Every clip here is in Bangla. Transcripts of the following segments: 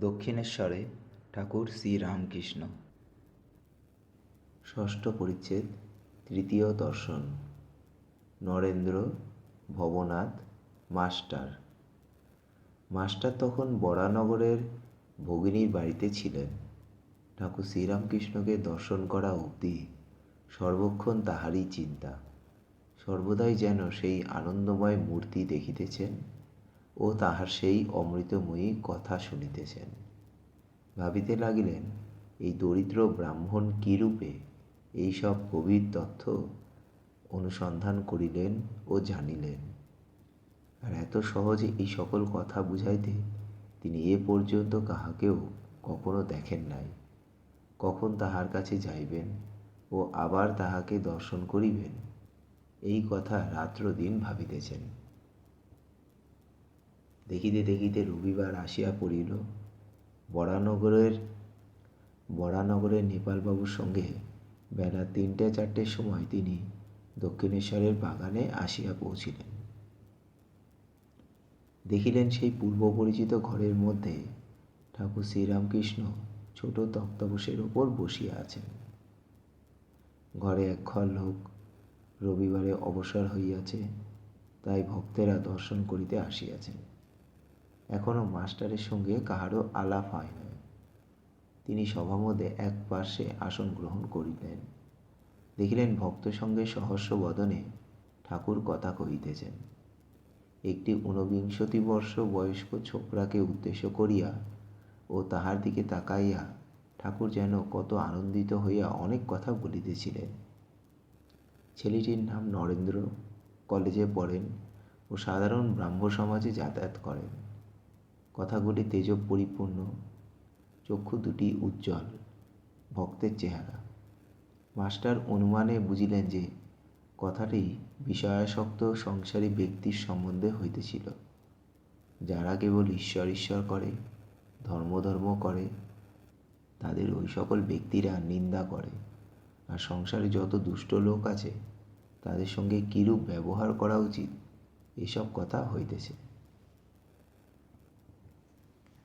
দক্ষিণেশ্বরে ঠাকুর শ্রীরামকৃষ্ণ ষষ্ঠ পরিচ্ছেদ, তৃতীয় দর্শন। নরেন্দ্র ভবনাথ মাস্টার। মাস্টার তখন বরানগরের ভগিনীর বাড়িতে ছিলেন। ঠাকুর শ্রীরামকৃষ্ণকে দর্শন করা অবধি সর্বক্ষণ তাহারই চিন্তা। সর্বদাই যেন সেই আনন্দময় মূর্তি দেখিতেছেন ও তাহার সেই অমৃতময়ী কথা শুনিতেছেন। ভাবিতে লাগিলেন, এই দরিদ্র ব্রাহ্মণ কীরূপে এইসব গভীর তথ্য অনুসন্ধান করিলেন ও জানিলেন। আর এত সহজে এই সকল কথা বুঝাইতে তিনি এ পর্যন্ত কাহাকেও কখনো দেখেন নাই। কখন তাহার কাছে যাইবেন ও আবার তাহাকে দর্শন করিবেন, এই কথা রাত্র দিন ভাবিতেছেন। দেখিতে দেখিতে রবিবার আসিয়া পড়িল। বরানগরের বরানগরের নেপালবাবুর সঙ্গে বেলা তিনটে চারটের সময় তিনি দক্ষিণেশ্বরের বাগানে আসিয়া পৌঁছিলেন। দেখিলেন সেই পূর্ব পরিচিত ঘরের মধ্যে ঠাকুর শ্রীরামকৃষ্ণ ছোট তক্তাবশের ওপর বসিয়া আছেন। ঘরে এক ঘর লোক রবিবারে অবসর হইয়াছে, তাই ভক্তেরা দর্শন করিতে আসিয়াছেন। এখনও মাস্টারের সঙ্গে কাহারও আলাপ হয় নাই। তিনি সভামধ্যে এক পার্শ্বে আসন গ্রহণ করিলেন। দেখিলেন ভক্ত সঙ্গে সহস্র বদনে ঠাকুর কথা কহিতেছেন। একটি ঊনবিংশতি বর্ষ বয়স্ক ছোকরাকে উদ্দেশ্য করিয়া ও তাহার দিকে তাকাইয়া ঠাকুর যেন কত আনন্দিত হইয়া অনেক কথা বলিতেছিলেন। ছেলেটির নাম নরেন্দ্র, কলেজে পড়েন ও সাধারণ ব্রাহ্ম সমাজে যাতায়াত করেন। কথাগুলি তেজ পরিপূর্ণ চক্ষু দুটি উজ্জ্বল, ভক্তের চেহারা। মাস্টার অনুমানে বুঝিলেন যে, কথাটি বিষয়াসক্ত সংসারী ব্যক্তির সম্বন্ধে হইতেছিল। যারা কেবল ঈশ্বর ঈশ্বর করে, ধর্ম ধর্ম করে, তাদের ওই সকল ব্যক্তিরা নিন্দা করে। আর সংসারে যত দুষ্ট লোক আছে, তাদের সঙ্গে কীরূপ ব্যবহার করা উচিত, এসব কথা হইতেছে।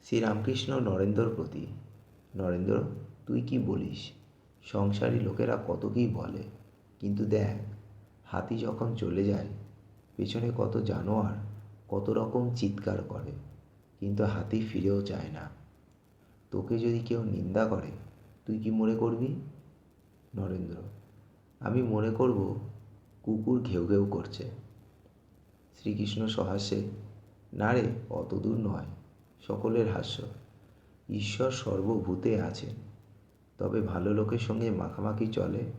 শ্রীরামকৃষ্ণ নরেন্দ্রর প্রতি। নরেন্দ্র, তুই কি বলিস? সংসারী লোকেরা কত কী বলে? কিন্তু দেখ, হাতি যখন চলে যায়, পেছনে কত জানোয়ার, কত রকম চিৎকার করে। কিন্তু হাতি ফিরেও চায় না। তোকে যদি কেউ নিন্দা করে, তুই কি মনে করবি? নরেন্দ্র, আমি মনে করব, কুকুর ঘেউ ঘেউ করছে। শ্রীকৃষ্ণ সহাস্যে না রে, অত দূর নয়। সকলের হাস্য। ঈশ্বর সর্বভূতে আছেন। তবে ভালো লোকের সঙ্গে মাখামাখি চলে,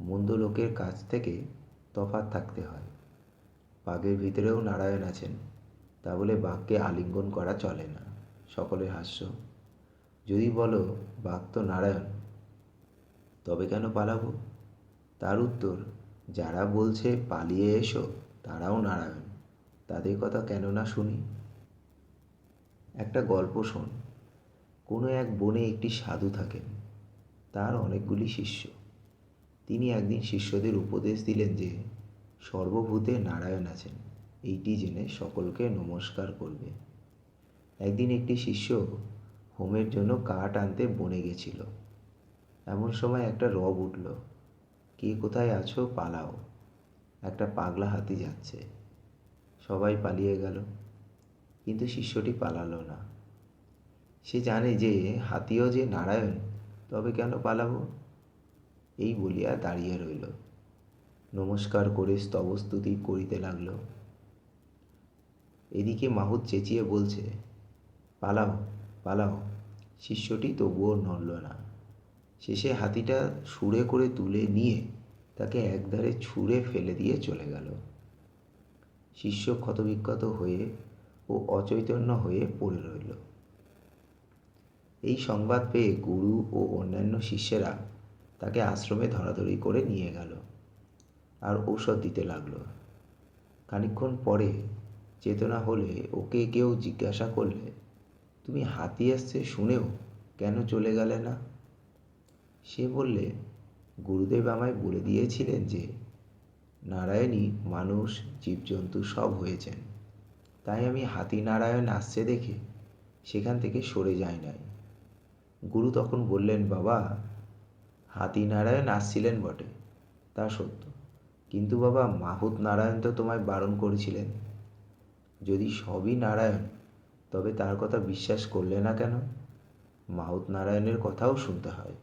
মন্দ লোকের কাছ থেকে তফাত থাকতে হয়। বাঘের ভিতরেও নারায়ণ আছেন, তা বলে বাঘকে আলিঙ্গন করা চলে না সকলের হাস্য। যদি বলো, বাঘ তো নারায়ণ, তবে কেন পালাবো? তার উত্তর, যারা বলছে পালিয়ে এসো, তারাও নারায়ণ। তাদের কথা কেন না শুনি? একটা গল্প শোন। কোনো এক বনে একটি সাধু থাকেন। তার অনেকগুলি শিষ্য। তিনি একদিন শিষ্যদের উপদেশ দিলেন যে, সর্বভূতে নারায়ণ আছেন। এইটি জেনে সকলকে নমস্কার করবে। একদিন একটি শিষ্য হোমের জন্য কাঠ আনতে বনে গেছিল। এমন সময় একটা রব উঠল। কে কোথায় আছো? পালাও। একটা পাগলা হাতি যাচ্ছে। সবাই পালিয়ে গেল। কিন্তু শিষ্যটি পালালো না। সে জানে যে হাতিও যে নারায়ণ, তবে কেন পালাবো? এই বলিয়া দাঁড়িয়ে রইল। নমস্কার করে স্তবস্তুতি করিতে লাগল। এদিকে মাহুত চেঁচিয়ে বলছে, পালাও পালাও। শিষ্যটি তবুও নড়ল না। শেষে হাতিটা সুরে করে তুলে নিয়ে তাকে একধারে ছুঁড়ে ফেলে দিয়ে চলে গেল। শিষ্য ক্ষতবিক্ষত হয়ে ও অচৈতন্য হয়ে পড়ে রইল। এই সংবাদ পেয়ে গুরু ও অন্যান্য শিষ্যেরা তাকে আশ্রমে ধরাধরি করে নিয়ে গেল আর ঔষধ দিতে লাগল। খানিক্ষণ পরে চেতনা হলে ওকে কেউ জিজ্ঞাসা করলে, তুমি হাতি আসছে শুনেও কেন চলে গেলে না? সে বললে, গুরুদেব আমায় বলে দিয়েছিলেন যে নারায়ণই মানুষ, জীবজন্তু সব হয়েছেন। তাই আমি হাতি নারায়ণ আসছে দেখে সেখান থেকে সরে যায় নাই। গুরু তখন বললেন, বাবা হাতি নারায়ণ আসছিলেন বটে, তা সত্য। কিন্তু বাবা, মাহুত নারায়ণ তো তোমায় বারণ করেছিলেন। যদি সবই নারায়ণ, তবে তার কথা বিশ্বাস করলে না কেন? মাহুত নারায়ণের কথাও শুনতে হয়,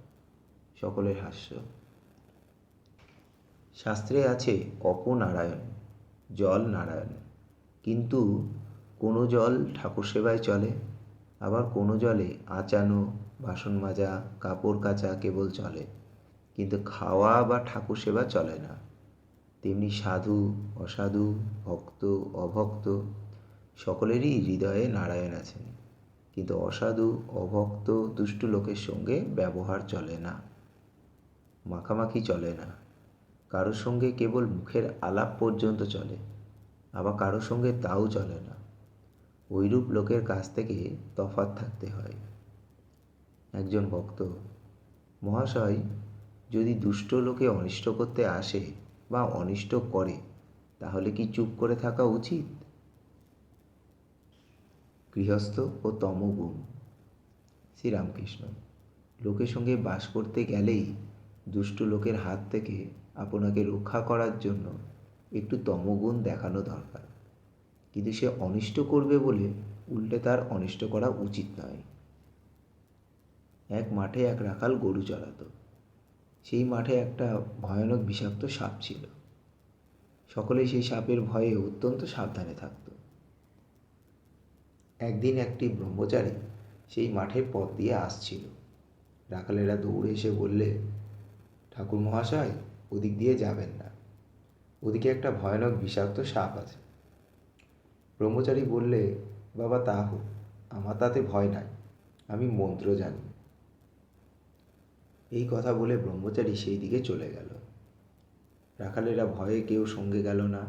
সকলের হাস্য। শাস্ত্রে আছে, অপনারায়ণ জল নারায়ণ কিন্তু কোনো জল ঠাকুর সেবায় চলে, আবার কোনো জলে আচানো, বাসন মাজা, কাপড় কাচা কেবল চলে। কিন্তু খাওয়া বা ঠাকুর সেবা চলে না। তেমনি সাধু, অসাধু, ভক্ত, অভক্ত, সকলেরই হৃদয়ে নারায়ণ আছেন। কিন্তু অসাধু, অভক্ত, দুষ্টু লোকের সঙ্গে ব্যবহার চলে না। মাখামাখি চলে না। কারোর সঙ্গে কেবল মুখের আলাপ পর্যন্ত চলে। আবার কারোর সঙ্গে তাও চলে না। ওইরূপ লোকের কাছ থেকে তফাৎ থাকতে হয়। একজন ভক্ত, মহাশয়, যদি দুষ্ট লোকে অনিষ্ট করতে আসে বা অনিষ্ট করে, তাহলে কি চুপ করে থাকা উচিত? গৃহস্থ ও তমগুণ, শ্রীরামকৃষ্ণ, লোকের সঙ্গে বাস করতে গেলেই দুষ্ট লোকের হাত থেকে আপনাকে রক্ষা করার জন্য একটু তমগুণ দেখানো দরকার। কিন্তু সে অনিষ্ট করবে বলে উল্টে তার অনিষ্ট করা উচিত নয়। এক মাঠে এক রাখাল গরু চড়াতো। সেই মাঠে একটা ভয়ানক বিষাক্ত সাপ ছিল। সকলে সেই সাপের ভয়ে অত্যন্ত সাবধানে থাকত। একদিন একটি ব্রহ্মচারী সেই মাঠের পথ দিয়ে আসছিল। রাখালেরা দৌড়ে এসে বললে ঠাকুর মহাশয় ওদিক দিয়ে যাবেন না। ওদিকে একটা ভয়ানক বিষাক্ত সাপ আছে। ব্রহ্মচারী বললে, বাবা, তা হোক, আমার তাতে ভয় নাই, আমি মন্ত্র জানি। এই কথা বলে ব্রহ্মচারী সেই দিকে চলে গেল। রাখালেরা ভয়ে কেউ সঙ্গে গেল না।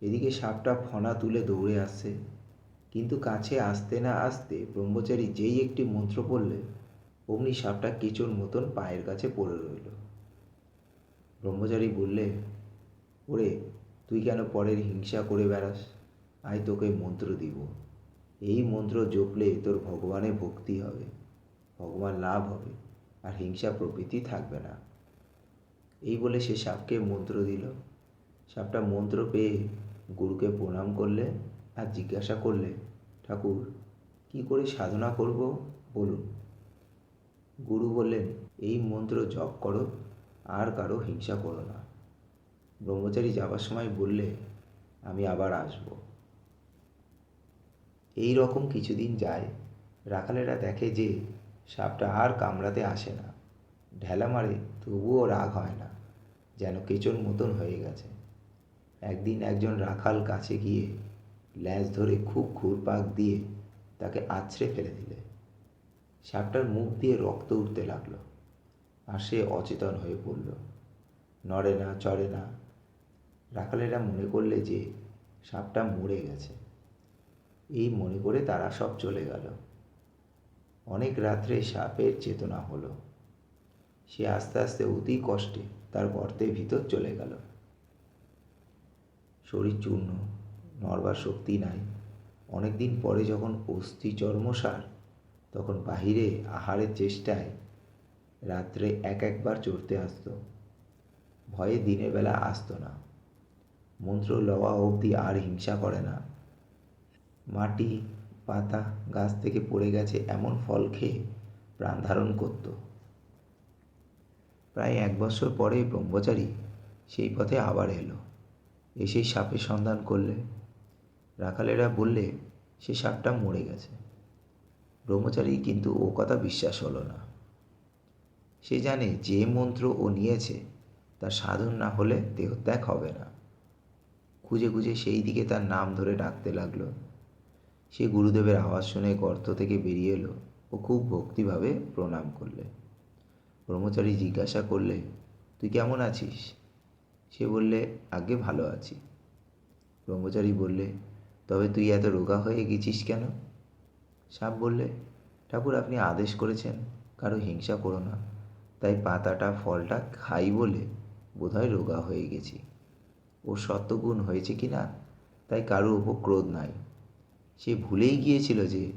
এদিকে সাপটা ফনা তুলে দৌড়ে আসছে। কিন্তু কাছে আসতে না আসতে ব্রহ্মচারী যেই একটি মন্ত্র পড়লে অমনি সাপটা কেঁচোর মতন পায়ের কাছে পড়ে রইল। ব্রহ্মচারী বললে ওরে, তুই কেন পরের হিংসা করে বেড়াস? আয় তোকে মন্ত্র দিব। এই মন্ত্র জপলে তোর ভগবানে ভক্তি হবে। ভগবান লাভ হবে, আর হিংসা প্রকৃতি থাকবে না। এই বলে সে সাপকে মন্ত্র দিল। সাপটা মন্ত্র পেয়ে গুরুকে প্রণাম করলে আর জিজ্ঞাসা করলে, ঠাকুর, কি করে সাধনা করব? বলুন। গুরু বললেন, এই মন্ত্র জপ করো, আর কারও হিংসা করো না। ব্রহ্মচারী যাবার সময় বললে, আমি আবার আসব। এই রকম কিছুদিন যায়। রাখালেরা দেখে যে, সাপটা আর কামড়াতে আসে না। ঢেলা মারে, তবুও রাগ হয় না, যেন কেচোর মতন হয়ে গেছে। একদিন একজন রাখাল কাছে গিয়ে, ল্যাজ ধরে খুব ঘুরপাক দিয়ে তাকে আছড়ে ফেলে দিলে। সাপটার মুখ দিয়ে রক্ত উঠতে লাগল। আর সে অচেতন হয়ে পড়ল। নড়ে না, চড়ে না রাখালেরা মনে করলে যে সাপটা মরে গেছে। এই মনে করে তারা সব চলে গেল। অনেক রাত্রে সাপের চেতনা হলো। সে আস্তে আস্তে অতি কষ্টে তার গর্তের ভিতর চলে গেল। শরীর চূর্ণ, নড়বার শক্তি নাই। অনেকদিন পরে যখন অস্থি চর্মসার, তখন বাহিরে আহারের চেষ্টায় রাত্রে এক একবার চড়তে আসতো। ভয়ে দিনের বেলা আসতো না। মন্ত্র লওয়া অবধি আর হিংসা করে না। মাটি, পাতা, গাছ থেকে পড়ে গেছে এমন ফল খেয়ে প্রাণ ধারণ করত। প্রায় এক বছর পরে ব্রহ্মচারী সেই পথে আবার এলো। এসেই সাপের সন্ধান করলে। রাখালেরা বললে, সে সাপটা মরে গেছে। ব্রহ্মচারী কিন্তু ও কথা বিশ্বাস হলো না। সে জানে যে মন্ত্র ও নিয়েছে, তার সাধন না হলে দেহত্যাগ হবে না। খুঁজে খুঁজে সেই দিকে তার নাম ধরে ডাকতে লাগল। সে গুরুদেবের আওয়াজ শুনে গর্ত থেকে বেরিয়ে এলো ও খুব ভক্তিভাবে প্রণাম করলে। ব্রহ্মচারী জিজ্ঞাসা করলে, তুই কেমন আছিস? সে বললে, আগে ভালো আছি। ব্রহ্মচারী বললে, তবে তুই এত রোগা হয়ে গেছিস কেন? সাপ বললে, ঠাকুর, আপনি আদেশ করেছেন, কারও হিংসা করো না। তাই পাতাটা, ফলটা খাই বলে বোধহয় রোগা হয়ে গেছি। ও সত্যগুণ হয়েছে কি না, তাই কারও উপর ক্রোধ নাই। সে ভুলেই গিয়েছিল যে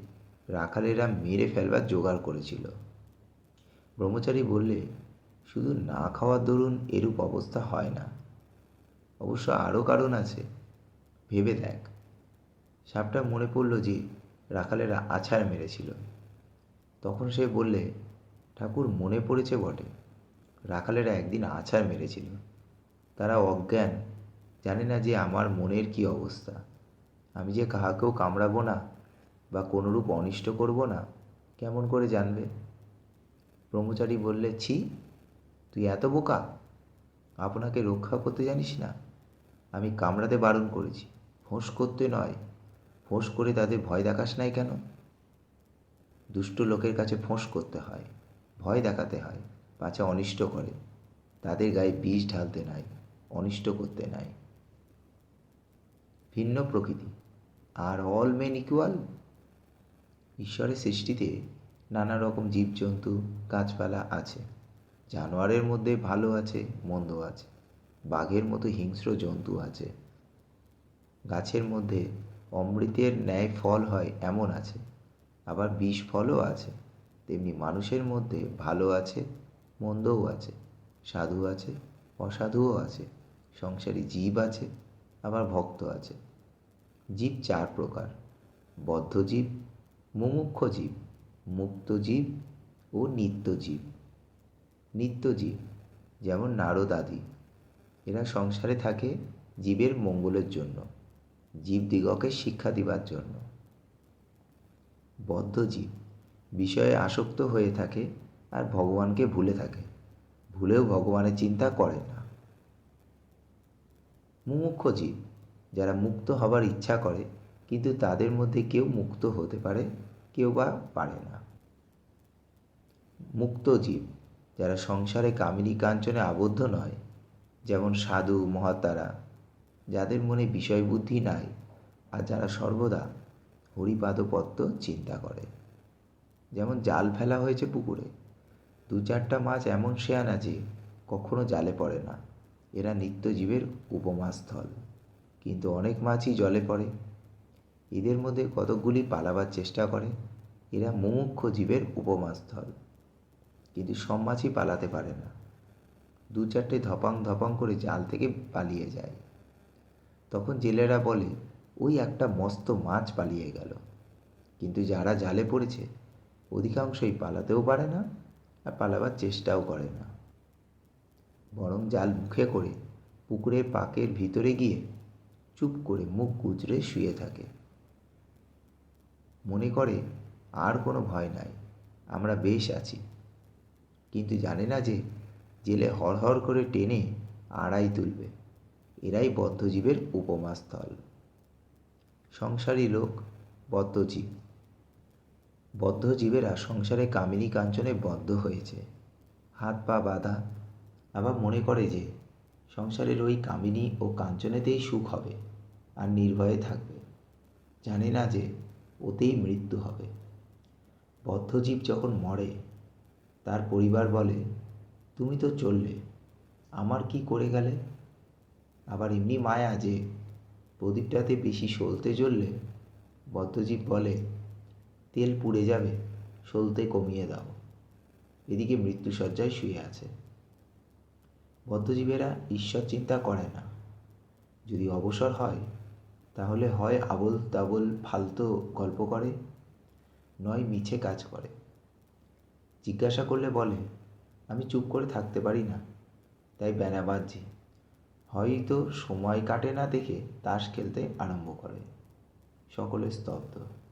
রাখালেরা মেরে ফেলবার জোগাড় করেছিল। ব্রহ্মচারী বললে, শুধু না খাওয়ার দরুন এরূপ অবস্থা হয় না। অবশ্য আরও কারণ আছে। ভেবে দেখ সাপটা মনে পড়ল যে রাখালেরা আছাড় মেরেছিল। তখন সে বললে, ঠাকুর মনে পড়েছে বটে। রাখালেরা একদিন আছাড় মেরেছিল। তারা অজ্ঞান জানে না যে আমার মনের কি অবস্থা। আমি যে কাহাকেও কামড়াবো না বা কোনোরূপ অনিষ্ট করব না, কেমন করে জানবে? ব্রহ্মচারী বললে, ছি, তুই এত বোকা, আপনাকে রক্ষা করতে জানিস না? আমি কামড়াতে বারণ করেছি, ফোঁস করতে নয়, ফোঁস করে তাদের ভয় দেখাস নাই কেন? দুষ্ট লোকের কাছে ফোঁস করতে হয়, ভয় দেখাতে হয়, পাছে অনিষ্ট করে, তাদের গায়ে বিষ ঢালতে নাই, অনিষ্ট করতে নাই। ভিন্ন প্রকৃতি। আর অল মেন ইকুয়াল ঈশ্বরের সৃষ্টিতে নানা রকম জীবজন্তু, গাছপালা আছে। জানোয়ারের মধ্যে ভালো আছে মন্দ আছে। বাঘের মতো হিংস্র জন্তু আছে। গাছের মধ্যে অমৃতের ন্যায় ফল হয়, এমন আছে। আবার বিষ ফলও আছে। তেমনি মানুষের মধ্যে ভালো আছে, মন্দও আছে। সাধু আছে, অসাধুও আছে। সংসারী জীব আছে। আবার ভক্ত আছে। জীব চার প্রকার। বদ্ধ জীব, মুমুক্ষ জীব, মুক্ত জীব ও নিত্য জীব। নিত্য জীব, যেমন নারদ আদি। এরা সংসারে থাকে জীবের মঙ্গলের জন্য জীবদিগকে শিক্ষা দিবার জন্য। বদ্ধ জীব, বিষয়ে আসক্ত হয়ে থাকে আর ভগবানকে ভুলে থাকে। ভুলেও ভগবানের চিন্তা করে না। মুমুক্ষ জীব যারা মুক্ত হবার ইচ্ছা করে, কিন্তু তাদের মধ্যে কেউ মুক্ত হতে পারে, কেউ বা পারে না। মুক্ত জীব যারা সংসারে কামিনী কাঞ্চনে আবদ্ধ নয়, যেমন সাধু মহাতারা যাদের মনে বিষয় বুদ্ধি নাই, আর যারা সর্বদা হরিপাদপত্ত চিন্তা করে। যেমন জাল ফেলা হয়েছে পুকুরে দু চারটা মাছ এমন শেয়ানা যে কখনো জালে পড়ে না। এরা নিত্যজীবের উপমাস্থল। কিন্তু অনেক মাছই জলে পড়ে। এদের মধ্যে কতকগুলি পালাবার চেষ্টা করে, এরা মুমুক্ষ জীবের উপমাস্থল। কিন্তু সব মাছই পালাতে পারে না। দু চারটে ধপাং ধপাং করে জাল থেকে পালিয়ে যায়। তখন জেলেরা বলে, ওই একটা মস্ত মাছ পালিয়ে গেল। কিন্তু যারা জালে পড়েছে, অধিকাংশই পালাতেও পারে না আর পালাবার চেষ্টাও করে না। বরং জাল মুখে করে পুকুরের পাকের ভিতরে গিয়ে চুপ করে মুখ গুজরে শুয়ে থাকে। মনে করে, আর কোনো ভয় নাই, আমরা বেশ আছি। কিন্তু জানে না যে জেলে হড়হড় করে টেনে আড়াই তুলবে। এরাই বদ্ধজীবের উপমাস্থল। সংসারী লোক, বদ্ধজীব। বদ্ধজীবেরা সংসারে কামিনী কাঞ্চনে বদ্ধ হয়েছে। হাত পা বাঁধা আবার মনে করে যে, সংসারের ওই কামিনী ও কাঞ্চনেতেই সুখ হবে আর নির্ভয়ে থাকবে। জানে না যে, ওতেই মৃত্যু হবে। বদ্ধজীব যখন মরে, তার পরিবার বলে, তুমি তো চললে, আমার কি করে গেলে? আবার এমনি মায়া যে, প্রদীপটাতে বেশি সলতে জ্বললে? বদ্ধজীব বলে, তেল পুড়ে যাবে, সলতে কমিয়ে দাও। এদিকে মৃত্যুসজ্জায় শুয়ে আছে। বদ্ধজীবেরা ঈশ্বর চিন্তা করে না। যদি অবসর হয়, তাহলে হয় আবল তাবল ফালতু গল্প করে, নয় মিছে কাজ করে। জিজ্ঞাসা করলে বলে, আমি চুপ করে থাকতে পারি না। তাই বেনা বাজছি। হয়তো সময় কাটে না দেখে তাস খেলতে আরম্ভ করে। সকলে স্তব্ধ।